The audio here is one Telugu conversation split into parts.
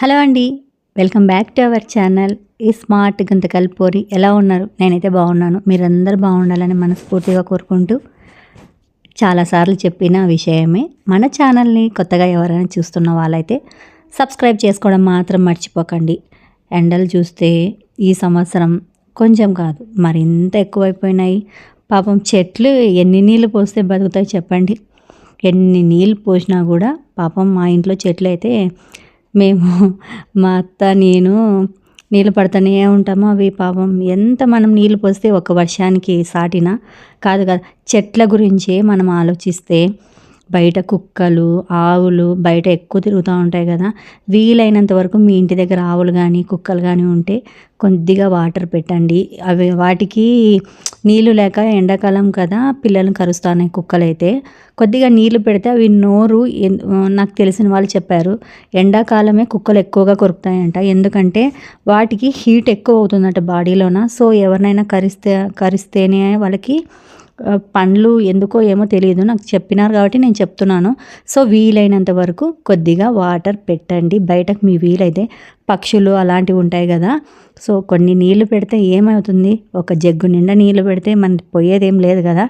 హలో అండి welcome back to our channel. ఈ స్మార్ట్ గంతకల్ పోరి ఎలా ఉన్నారు? నేనైతే బాగున్నాను. మీరందరూ బాగుండాలని మనస్ఫూర్తిగా కోరుకుంటూ చాలాసార్లు చెప్పిన విషయమే. మన ఛానల్ని కొత్తగా ఎవరైనా చూస్తున్న వాళ్ళైతే సబ్స్క్రైబ్ చేసుకోవడం మాత్రం మర్చిపోకండి. ఎండలు చూస్తే ఈ సంవత్సరం కొంచెం కాదు మరింత ఎక్కువైపోయినాయి. పాపం చెట్లు ఎన్ని నీళ్ళు పోస్తే బతుకుతాయి చెప్పండి. ఎన్ని నీళ్ళు పోసినా కూడా పాపం మా ఇంట్లో చెట్లు అయితే మేము మా అత్త నేను నీళ్ళు పడుతూనే ఉంటాము. అవి పాపం ఎంత మనం నీళ్ళు పోస్తే ఒక వర్షానికి సాటినా? కాదు కదా చెట్ల గురించే మనం ఆలోచిస్తే బయట కుక్కలు ఆవులు బయట ఎక్కువ తిరుగుతూ ఉంటాయి కదా వీలైనంత వరకు మీ ఇంటి దగ్గర ఆవులు కానీ కుక్కలు కానీ ఉంటే కొద్దిగా వాటర్ పెట్టండి. అవి వాటికి నీళ్ళు లేక ఎండాకాలం కదా పిల్లలను కరుస్తున్నాయి కుక్కలైతే. కొద్దిగా నీళ్ళు పెడితే అవి నోరు నాకు తెలిసిన వాళ్ళు చెప్పారు ఎండాకాలమే కుక్కలు ఎక్కువగా కొరుకుతాయంట. ఎందుకంటే వాటికి హీట్ ఎక్కువ అవుతుందంట బాడీలోన. సో ఎవరినైనా కరిస్తే కరిస్తేనే వాళ్ళకి పండ్లు ఎందుకో ఏమో తెలియదు. నాకు చెప్పినారు కాబట్టి నేను చెప్తున్నాను. సో వీలైనంత వరకు కొద్దిగా వాటర్ పెట్టండి. బయటకు మీ వీలైతే పక్షులు అలాంటివి ఉంటాయి కదా. సో కొన్ని నీళ్ళు పెడితే ఏమవుతుంది? ఒక జగ్గు నిండా నీళ్ళు పెడితే మనకి పోయేది ఏం లేదు కదా.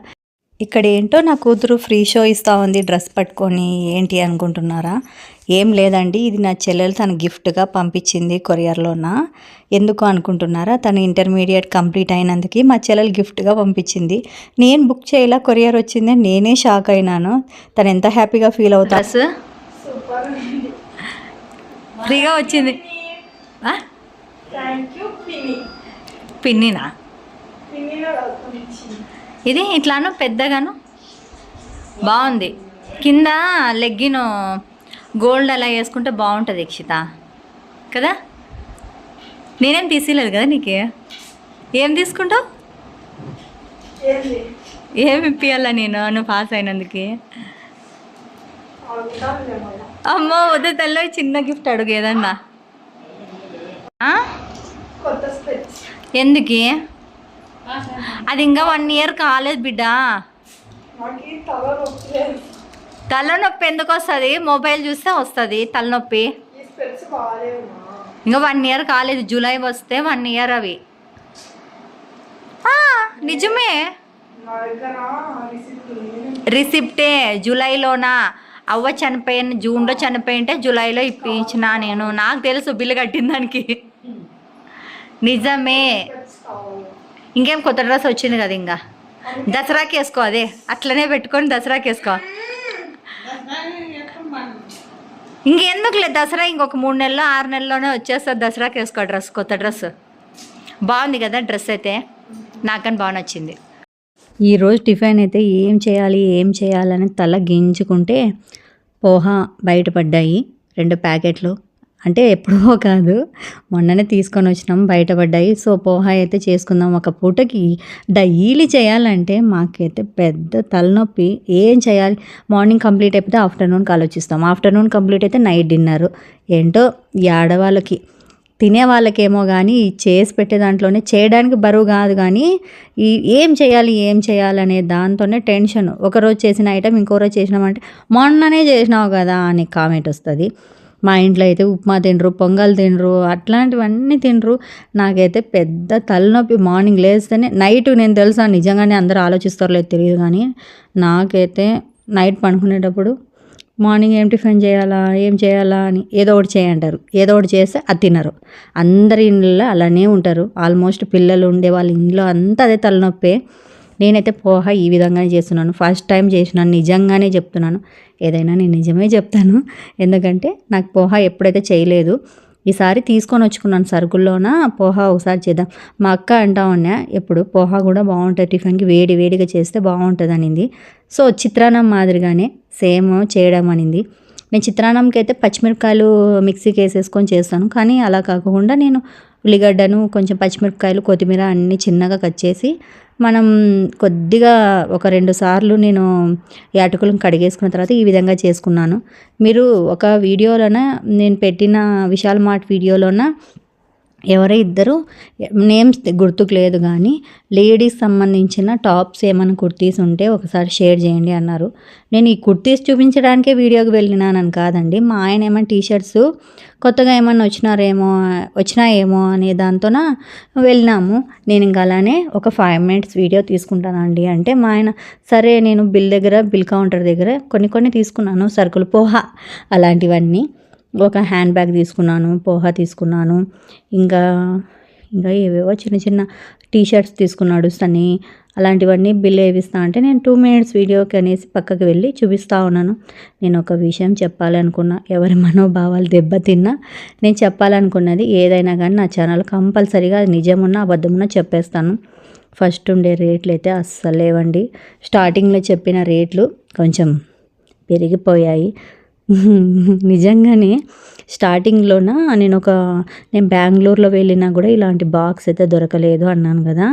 ఇక్కడ ఏంటో నా కూతురు ఫ్రీ షో ఇస్తా ఉంది డ్రెస్ పట్టుకొని ఏంటి అనుకుంటున్నారా? ఏం లేదండి ఇది నా చెల్లెలు తన గిఫ్ట్గా పంపించింది కొరియర్లోన? ఎందుకు అనుకుంటున్నారా? తను ఇంటర్మీడియట్ కంప్లీట్ అయినందుకు మా చెల్లెలు గిఫ్ట్గా పంపించింది. నేను బుక్ చేయాల కొరియర్ వచ్చింది నేనే షాక్ అయినాను. తను ఎంత హ్యాపీగా ఫీల్ అవుతా ఫ్రీగా వచ్చింది. పిన్నినా? ఇది ఇట్లాను పెద్దగాను. బాగుంది. కింద లెగ్గిన్ గోల్డ్ అలా వేసుకుంటే బాగుంటుంది ఇక్షిత. కదా? నేనేం తీసిలేదు కదా నీకు? ఏం తీసుకుంటావు? ఏంది ఏం ఇప్పియాలా నేను? నువ్వు పాస్ అయినందుకు. అమ్మో వద్దు తల్లో చిన్న గిఫ్ట్ అడుగు ఏదన్నా. ఎందుకు? అది ఇంకా వన్ ఇయర్ కాలేదు బిడ్డ. తలనొప్పి ఎందుకు వస్తుంది? మొబైల్ చూస్తే వస్తుంది తలనొప్పి. ఇంకా వన్ ఇయర్ కాలేదు జూలై వస్తే వన్ ఇయర్ అవి. నిజమే. రిసిప్ట్ జూలైలోనా? అవ్వ చనిపోయిన జూన్లో చనిపోయింటే జూలైలో ఇప్పించిన నేను. నాకు తెలుసు బిల్లు కట్టిన దానికి. నిజమే. ఇంకేం కొత్త డ్రెస్ వచ్చింది కదా ఇంకా? దసరాకి వేసుకో అదే. అట్లనే పెట్టుకొని దసరాకి వేసుకో. ఇంకెందుకులే దసరా ఇంకొక మూడు నెలలు ఆరు నెలల్లోనే వచ్చేస్తుంది దసరాకి వేసుకో డ్రెస్ కొత్త డ్రెస్. బాగుంది కదా డ్రెస్ అయితే. నాకని బాగా నచ్చింది. ఈరోజు టిఫిన్ అయితే ఏం చేయాలి ఏం చేయాలని తల గింజుకుంటే పోహా బయటపడ్డాయి రెండు ప్యాకెట్లు. అంటే ఎప్పుడో కాదు. మొన్ననే తీసుకొని వచ్చినాం బయటపడ్డాయి సో పోహా అయితే చేసుకుందాం ఒక పూటకి. డైలీ చేయాలంటే మాకైతే పెద్ద తలనొప్పి. ఏం చేయాలి? మార్నింగ్ కంప్లీట్ అయిపోతే ఆఫ్టర్నూన్కి ఆలోచిస్తాం. ఆఫ్టర్నూన్ కంప్లీట్ అయితే నైట్ డిన్నర్. ఏంటో ఈ ఆడవాళ్ళకి. తినే వాళ్ళకేమో కానీ చేసి పెట్టే దాంట్లోనే చేయడానికి బరువు కాదు కానీ ఈ ఏం చేయాలి ఏం చేయాలి అనే దాంతోనే టెన్షన్. ఒకరోజు చేసిన ఐటమ్ ఇంకో రోజు చేసినామంటే మొన్ననే చేసినావు కదా అని కామెంట్ వస్తుంది. మా ఇంట్లో అయితే ఉప్మా తినరు పొంగల్ తినరు అట్లాంటివన్నీ తినరు. నాకైతే పెద్ద తలనొప్పి. మార్నింగ్ లేస్తేనే నైట్ నేను తెలుసా నిజంగానే అందరూ ఆలోచిస్తారో లేదు తెలియదు కానీ నాకైతే నైట్ పడుకునేటప్పుడు మార్నింగ్ ఏం టిఫిన్ చేయాలా ఏం చేయాలా అని ఏదో ఒకటి చేయంటారు ఏదో ఒకటి చేస్తే అది తినరు. అందరి ఇళ్ళలో అలానే ఉంటారు. ఆల్మోస్ట్ పిల్లలు ఉండే వాళ్ళ ఇంట్లో అంతా అదే తలనొప్పే. నేనైతే పోహ ఈ విధంగానే చేస్తున్నాను. ఫస్ట్ టైం చేసినాను నిజంగానే చెప్తున్నాను. ఏదైనా నేను నిజమే చెప్తాను. ఎందుకంటే నాకు పోహ ఎప్పుడైతే చేయలేదు ఈసారి తీసుకొని వచ్చుకున్నాను సరుకుల్లోన పోహా ఒకసారి చేద్దాం. మా అక్క అంటా ఉన్నా ఎప్పుడు పోహా కూడా బాగుంటుంది టిఫిన్కి వేడి వేడిగా చేస్తే బాగుంటుంది అనింది సో చిత్రాన్నం మాదిరిగానే సేమ్ చేయడం అనింది. నేను చిత్రాన్నంకి అయితే పచ్చిమిరపకాయలు మిక్సీకి వేసేసుకొని చేస్తాను. కానీ అలా కాకుండా నేను ఉల్లిగడ్డను కొంచెం పచ్చిమిరపకాయలు కొత్తిమీర అన్నీ చిన్నగా కట్ చేసి మనం కొద్దిగా ఒక రెండు సార్లు నేను యాటకులను కడిగేసుకున్న తర్వాత ఈ విధంగా చేసుకున్నాను. మీరు ఒక వీడియోలోన నేను పెట్టిన విశాల్ మార్ట్ వీడియోలోన ఎవరో ఇద్దరు నేమ్స్ గుర్తుకు లేదు కానీ లేడీస్ సంబంధించిన టాప్స్ ఏమైనా కుర్తీస్ ఉంటే ఒకసారి షేర్ చేయండి అన్నారు. నేను ఈ కుర్తీస్ చూపించడానికే వీడియోకి వెళ్ళినానని కాదండి. మా ఆయన ఏమైనా టీషర్ట్స్ కొత్తగా ఏమైనా వచ్చినారేమో వచ్చినాయేమో అనే దాంతోన వెళ్ళినాము. నేను ఇంకా అలానే ఒక ఫైవ్ మినిట్స్ వీడియో తీసుకుంటానండి అంటే మా ఆయన సరే నేను బిల్ దగ్గర బిల్ కౌంటర్ దగ్గర కొన్ని కొన్ని తీసుకున్నాను సరుకులు పోహా అలాంటివన్నీ. ఒక హ్యాండ్ బ్యాగ్ తీసుకున్నాను పోహా తీసుకున్నాను ఇంకా ఇంకా ఏవేవో చిన్న చిన్న టీ షర్ట్స్ తీసుకున్నాడు సని అలాంటివన్నీ బిల్ వేపిస్తా అంటే నేను టూ మినిట్స్ వీడియోకి అనేసి పక్కకి వెళ్ళి చూపిస్తూ ఉన్నాను. నేను ఒక విషయం చెప్పాలనుకున్నా ఎవరి మనోభావాలు దెబ్బతిన్నా నేను చెప్పాలనుకున్నది ఏదైనా కానీ నా ఛానల్ కంపల్సరీగా నిజమున్నా అబద్ధమున్నా చెప్పేస్తాను. ఫస్ట్ ఉండే రేట్లు అయితే అస్సలు లేవండి. స్టార్టింగ్లో చెప్పిన రేట్లు కొంచెం పెరిగిపోయాయి. నిజంగానే స్టార్టింగ్లోన నేను ఒక నేను బెంగళూరులో వెళ్ళినా కూడా ఇలాంటి బాక్స్ అయితే దొరకలేదు అన్నాను కదా.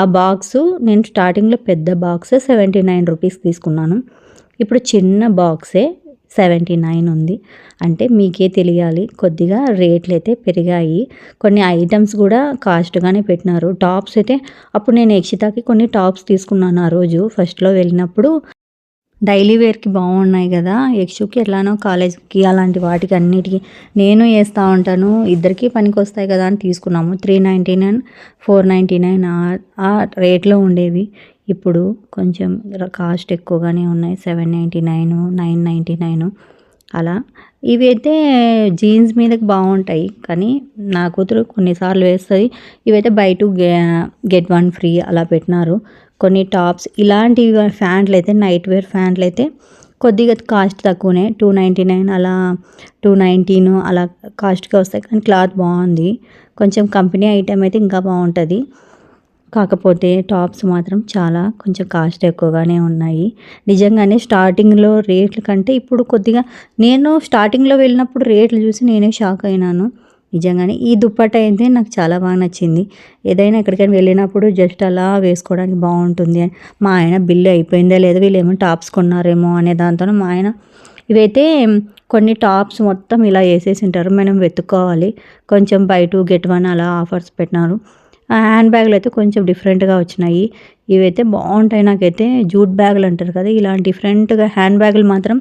ఆ బాక్స్ నేను స్టార్టింగ్లో పెద్ద బాక్స్ సెవెంటీ నైన్ రూపీస్ తీసుకున్నాను. ఇప్పుడు చిన్న బాక్సే సెవెంటీ నైన్ ఉంది. అంటే మీకే తెలియాలి కొద్దిగా రేట్లు అయితే పెరిగాయి. కొన్ని ఐటమ్స్ కూడా కాస్ట్గానే పెట్టినారు. టాప్స్ అయితే అప్పుడు నేను యక్షితాకి కొన్ని టాప్స్ తీసుకున్నాను ఆ రోజు. ఫస్ట్లో వెళ్ళినప్పుడు డైలీ వేర్కి బాగున్నాయి కదా యక్షుకి ఎట్లానో కాలేజ్కి అలాంటి వాటికి అన్నిటికీ నేను వేస్తూ ఉంటాను. ఇద్దరికి పనికి వస్తాయి కదా అని తీసుకున్నాము. Three ninety nine four ninety nine ఆ రేట్లో ఉండేవి. ఇప్పుడు కొంచెం కాస్ట్ ఎక్కువగానే ఉన్నాయి. Seven ninety nine nine ninety nine అలా. ఇవి అయితే జీన్స్ మీదకి బాగుంటాయి కానీ నా కూతురు కొన్నిసార్లు వేస్తుంది. ఇవైతే buy two get one free అలా పెట్టినారు. కొన్ని టాప్స్ ఇలాంటి ఫ్యాంట్లు అయితే నైట్ వేర్ ఫ్యాంట్లు అయితే కొద్దిగా కాస్ట్ తక్కువనే టూ నైంటీ నైన్ అలా టూ నైంటీన్ అలా కాస్ట్గా వస్తాయి. కానీ క్లాత్ బాగుంది. కొంచెం కంపెనీ ఐటెం అయితే ఇంకా బాగుంటుంది. కాకపోతే టాప్స్ మాత్రం చాలా కొంచెం కాస్ట్ ఎక్కువగానే ఉన్నాయి. నిజంగానే స్టార్టింగ్లో రేట్ల కంటే ఇప్పుడు కొద్దిగా నేను స్టార్టింగ్లో వెళ్ళినప్పుడు రేట్లు చూసి నేనే షాక్ అయినాను. నిజంగానే ఈ దుప్పట అయితే నాకు చాలా బాగా నచ్చింది. ఏదైనా ఎక్కడికైనా వెళ్ళినప్పుడు జస్ట్ అలా వేసుకోవడానికి బాగుంటుంది. అని మా ఆయన బిల్లు అయిపోయిందా లేదా వీళ్ళు ఏమో టాప్స్ కొన్నారేమో అనే దాంతో మా ఆయన ఇవైతే కొన్ని టాప్స్ మొత్తం ఇలా వేసేసి ఉంటారు. మనం వెతుక్కోవాలి. కొంచెం బై టూ గెట్ వన్ అలా ఆఫర్స్ పెట్టినారు. హ్యాండ్ బ్యాగ్లు అయితే కొంచెం డిఫరెంట్గా వచ్చినాయి. ఇవైతే బాగుంటాయి నాకైతే. జూట్ బ్యాగులు అంటారు కదా ఇలాంటి డిఫరెంట్గా హ్యాండ్ బ్యాగులు మాత్రం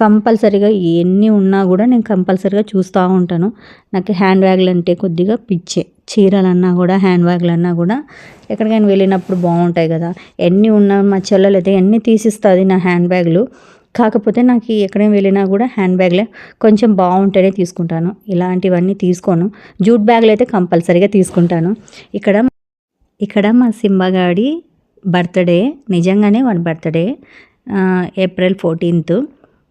కంపల్సరీగా ఎన్ని ఉన్నా కూడా నేను కంపల్సరీగా చూస్తూ ఉంటాను. నాకు హ్యాండ్ బ్యాగులు అంటే కొద్దిగా పిచ్చే చీరలన్నా కూడా హ్యాండ్ బ్యాగులన్నా కూడా ఎక్కడికైనా వెళ్ళినప్పుడు బాగుంటాయి కదా. ఎన్ని ఉన్నా మా చెల్లెలు అయితే ఎన్ని తీసిస్తుంది నా హ్యాండ్ బ్యాగులు. కాకపోతే నాకు ఎక్కడైనా వెళ్ళినా కూడా హ్యాండ్ బ్యాగ్లే కొంచెం బాగుంటేనే తీసుకుంటాను. ఇలాంటివన్నీ తీసుకోను. జూట్ బ్యాగ్లు అయితే కంపల్సరీగా తీసుకుంటాను. ఇక్కడ ఇక్కడ మా సింబగాడి బర్త్డే నిజంగానే వాడి బర్త్డే ఏప్రిల్ ఫోర్టీన్త్.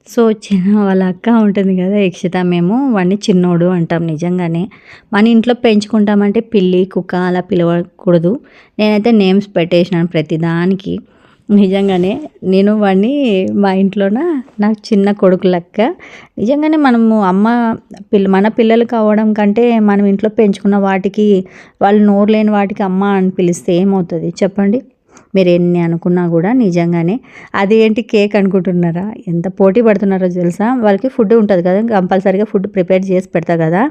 సో చిన్న వాళ్ళ అక్క ఉంటుంది కదా యక్షిత మేము వాడిని చిన్నోడు అంటాం నిజంగానే. మన ఇంట్లో పెంచుకుంటామంటే పిల్లి కుక్క అలా పిలవకూడదు. నేనైతే నేమ్స్ పెట్టేసినాను ప్రతిదానికి. నిజంగానే నేను వాడిని మా ఇంట్లోన? నాకు చిన్న కొడుకు లెక్క. నిజంగానే మనము అమ్మ పిల్ల మన పిల్లలు కావడం కంటే మనం ఇంట్లో పెంచుకున్న వాటికి వాళ్ళు నోరు లేని వాటికి అమ్మ అని పిలిస్తే ఏమవుతుంది? చెప్పండి. మీరు ఎన్ని అనుకున్నా కూడా నిజంగానే. అదేంటి కేక్ అనుకుంటున్నారా? ఎంత పోటీ పడుతున్నారో తెలుసా? వాళ్ళకి ఫుడ్ ఉంటుంది కదా కంపల్సరీగా ఫుడ్ ప్రిపేర్ చేసి పెడతా కదా.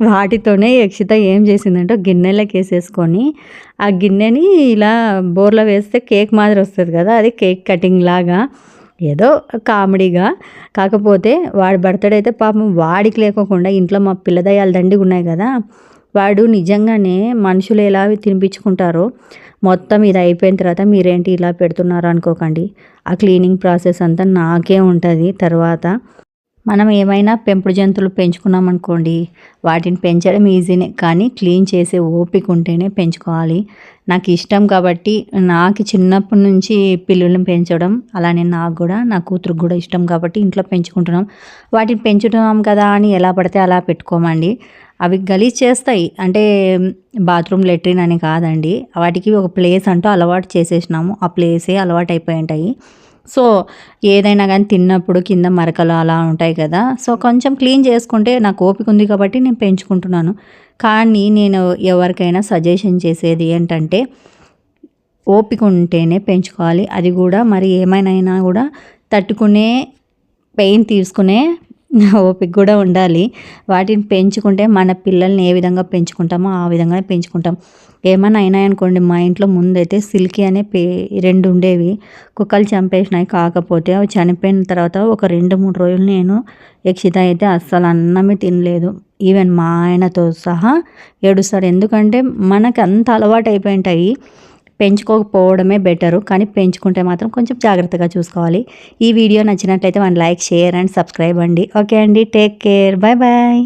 వాటితోనే యక్షిత ఏం చేసిందంటే గిన్నెలోకి వేసేసుకొని ఆ గిన్నెని ఇలా బోర్లో వేస్తే కేక్ మాదిరి వస్తుంది కదా అది కేక్ కటింగ్ లాగా ఏదో కామెడీగా. కాకపోతే వాడి బర్త్డే అయితే పాపం వాడికి లేకోకుండా ఇంట్లో మా పిల్లదయాలు దండిగా ఉన్నాయి కదా వాడు నిజంగానే మనుషులు ఎలా తినిపించుకుంటారో మొత్తం ఇది అయిపోయిన తర్వాత మీరేంటి ఇలా పెడుతున్నారు అనుకోకండి. ఆ క్లీనింగ్ ప్రాసెస్ అంతా నాకే ఉంటుంది. తర్వాత మనం ఏమైనా పెంపుడు జంతువులు పెంచుకున్నామనుకోండి వాటిని పెంచడం ఈజీనే. కానీ క్లీన్ చేసే ఓపిక ఉంటేనే పెంచుకోవాలి. నాకు ఇష్టం కాబట్టి నాకు చిన్నప్పటి నుంచి పిల్లులను పెంచడం అలానే నాకు కూడా నా కూతురు కూడా ఇష్టం కాబట్టి ఇంట్లో పెంచుకుంటున్నాం. వాటిని పెంచుతున్నాం కదా అని ఎలా పడితే అలా పెట్టుకోమండి. అవి గలీజ్ చేస్తాయి. అంటే బాత్రూమ్ లెట్రిన్ అని కాదండి. వాటికి ఒక ప్లేస్ అంటూ అలవాటు చేసేసినాము. ఆ ప్లేసే అలవాటు అయిపోయి ఉంటాయి. సో ఏదైనా కానీ తిన్నప్పుడు కింద మరకలు అలా ఉంటాయి కదా. సో కొంచెం క్లీన్ చేసుకుంటే నాకు ఓపిక ఉంది కాబట్టి నేను పెంచుకుంటున్నాను. కానీ నేను ఎవరికైనా సజెషన్ చేసేది ఏంటంటే ఓపిక ఉంటేనే పెంచుకోవాలి. అది కూడా మరి ఏమైనా కూడా తట్టుకునే పెయిన్ తీసుకునే ఓపిక కూడా ఉండాలి. వాటిని పెంచుకుంటే మన పిల్లల్ని ఏ విధంగా పెంచుకుంటామో ఆ విధంగానే పెంచుకుంటాం. ఏమైనా అయినాయి అనుకోండి మా ఇంట్లో ముందైతే సిల్కీ అనే పే రెండు ఉండేవి. కుక్కలు చంపేసినాయి కాకపోతే అవి చనిపోయిన తర్వాత ఒక రెండు మూడు రోజులు నేను యక్షిత అయితే అస్సలు అన్నమే తినలేదు. ఈవెన్ మా ఆయనతో సహా ఏడుస్తాడు. ఎందుకంటే మనకు అంత అలవాటు అయిపోయింటాయి పెంచుకోకపోవడమే బెటరు కానీ పెంచుకుంటే మాత్రం కొంచెం జాగ్రత్తగా చూసుకోవాలి. ఈ వీడియో నచ్చినట్లయితే one like share and subscribe అండి. ఓకే అండి టేక్ కేర్. Bye bye